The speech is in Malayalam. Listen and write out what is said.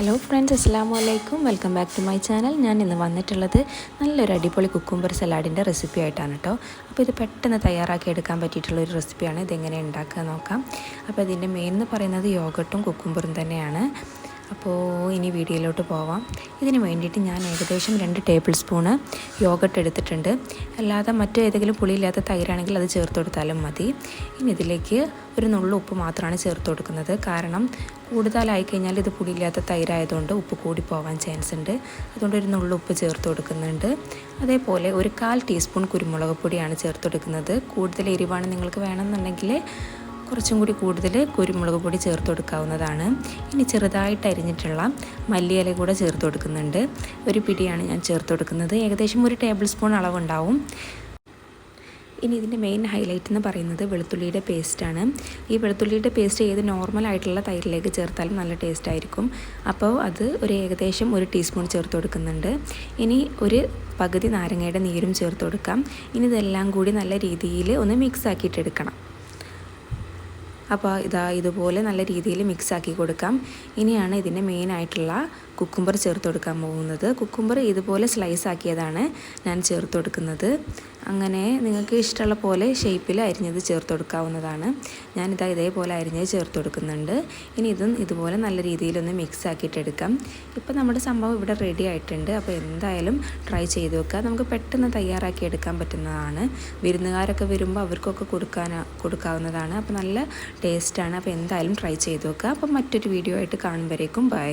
ഹലോ ഫ്രണ്ട്സ് അസ്സാം വലൈക്കും welcome back to my channel ഞാൻ ഇന്ന് വന്നിട്ടുള്ളത് നല്ലൊരു അടിപൊളി കുക്കുംബർ സലാഡിന്റെ റെസിപ്പി ആയിട്ടാണ് കേട്ടോ അപ്പോൾ ഇത് പെട്ടെന്ന് തയ്യാറാക്കി എടുക്കാൻ പറ്റിയിട്ടുള്ള ഒരു റെസിപ്പിയാണ് ഇതെങ്ങനെ ഉണ്ടാക്കുക നോക്കാം. അപ്പോൾ ഇതിന്റെ മെയിൻ എന്ന് പറയുന്നത് യോഗട്ടും കുക്കുംബറും തന്നെയാണ്. അപ്പോൾ ഇനി വീഡിയോയിലോട്ട് പോവാം. ഇതിന് വേണ്ടിയിട്ട് ഞാൻ ഏകദേശം രണ്ട് ടേബിൾ സ്പൂണ് യോഗട്ട് എടുത്തിട്ടുണ്ട്. അല്ലാതെ മറ്റേതെങ്കിലും പുളിയില്ലാത്ത തൈരാണെങ്കിൽ അത് ചേർത്ത് കൊടുത്താലും മതി. ഇനി ഇതിലേക്ക് ഒരു നുള്ളു ഉപ്പ് മാത്രമാണ് ചേർത്ത് കൊടുക്കുന്നത്. കാരണം കൂടുതലായി കഴിഞ്ഞാൽ ഇത് പുളിയില്ലാത്ത തൈരായതുകൊണ്ട് ഉപ്പ് കൂടി പോകാൻ ചാൻസ് ഉണ്ട്. അതുകൊണ്ട് ഒരു നുള്ളു ഉപ്പ് ചേർത്ത് കൊടുക്കുന്നുണ്ട്. അതേപോലെ ഒരു കാൽ ടീസ്പൂൺ കുരുമുളക് പൊടിയാണ് ചേർത്ത് കൊടുക്കുന്നത്. കൂടുതൽ എരിവാണ് നിങ്ങൾക്ക് വേണമെന്നുണ്ടെങ്കിൽ കുറച്ചും കൂടി കൂടുതൽ കുരുമുളക് പൊടി ചേർത്ത് കൊടുക്കാവുന്നതാണ്. ഇനി ചെറുതായിട്ട് അരിഞ്ഞിട്ടുള്ള മല്ലിയില കൂടെ ചേർത്ത് കൊടുക്കുന്നുണ്ട്. ഒരു പിടിയാണ് ഞാൻ ചേർത്ത് കൊടുക്കുന്നത്. ഏകദേശം ഒരു ടേബിൾ സ്പൂൺ അളവുണ്ടാവും. ഇനി ഇതിന്റെ മെയിൻ ഹൈലൈറ്റ് എന്ന് പറയുന്നത് വെളുത്തുള്ളിയുടെ പേസ്റ്റാണ് ഈ വെളുത്തുള്ളിയുടെ പേസ്റ്റ് ഏത് നോർമൽ ആയിട്ടുള്ള തൈരിലേക്ക് ചേർത്താലും നല്ല ടേസ്റ്റ് ആയിരിക്കും. അപ്പോൾ അത് ഒരു ഏകദേശം ഒരു ടീസ്പൂൺ ചേർത്ത് കൊടുക്കുന്നുണ്ട്. ഇനി ഒരു പകുതി നാരങ്ങയുടെ നീരും ചേർത്ത് കൊടുക്കാം. ഇനി ഇതെല്ലാം കൂടി നല്ല രീതിയിൽ ഒന്ന് മിക്സ് ആക്കിയിട്ടെടുക്കണം അപ്പോൾ ഇതാ ഇതുപോലെ നല്ല രീതിയിൽ മിക്സ് ആക്കി കൊടുക്കാം. ഇനിയാണ് ഇതിന്റെ മെയിൻ ആയിട്ടുള്ള കുക്കുംബർ ചേർത്ത് കൊടുക്കാൻ പോകുന്നത്. കുക്കുംബർ ഇതുപോലെ സ്ലൈസ് ആക്കിയതാണ് ഞാൻ ചേർത്ത് കൊടുക്കുന്നത്. അങ്ങനെ നിങ്ങൾക്ക് ഇഷ്ടമുള്ള പോലെ ഷേപ്പിൽ അരിഞ്ഞത് ചേർത്ത് കൊടുക്കാവുന്നതാണ്. ഞാനിത് ഇതേപോലെ അരിഞ്ഞത് ചേർത്ത് കൊടുക്കുന്നുണ്ട്. ഇനി ഇതും ഇതുപോലെ നല്ല രീതിയിലൊന്ന് മിക്സ് ആക്കിയിട്ടെടുക്കാം ഇപ്പോൾ നമ്മുടെ സംഭവം ഇവിടെ റെഡി ആയിട്ടുണ്ട്. അപ്പോൾ എന്തായാലും ട്രൈ ചെയ്ത് വെക്കുക നമുക്ക് പെട്ടെന്ന് തയ്യാറാക്കി എടുക്കാൻ പറ്റുന്നതാണ്. വിരുന്നുകാരൊക്കെ വരുമ്പോൾ അവർക്കൊക്കെ കൊടുക്കാൻ കൊടുക്കാവുന്നതാണ്. അപ്പോൾ നല്ല ടേസ്റ്റാണ് അപ്പോൾ എന്തായാലും ട്രൈ ചെയ്ത് വെക്കുക അപ്പോൾ മറ്റൊരു വീഡിയോ ആയിട്ട് കാണുമ്പോഴേക്കും ബൈ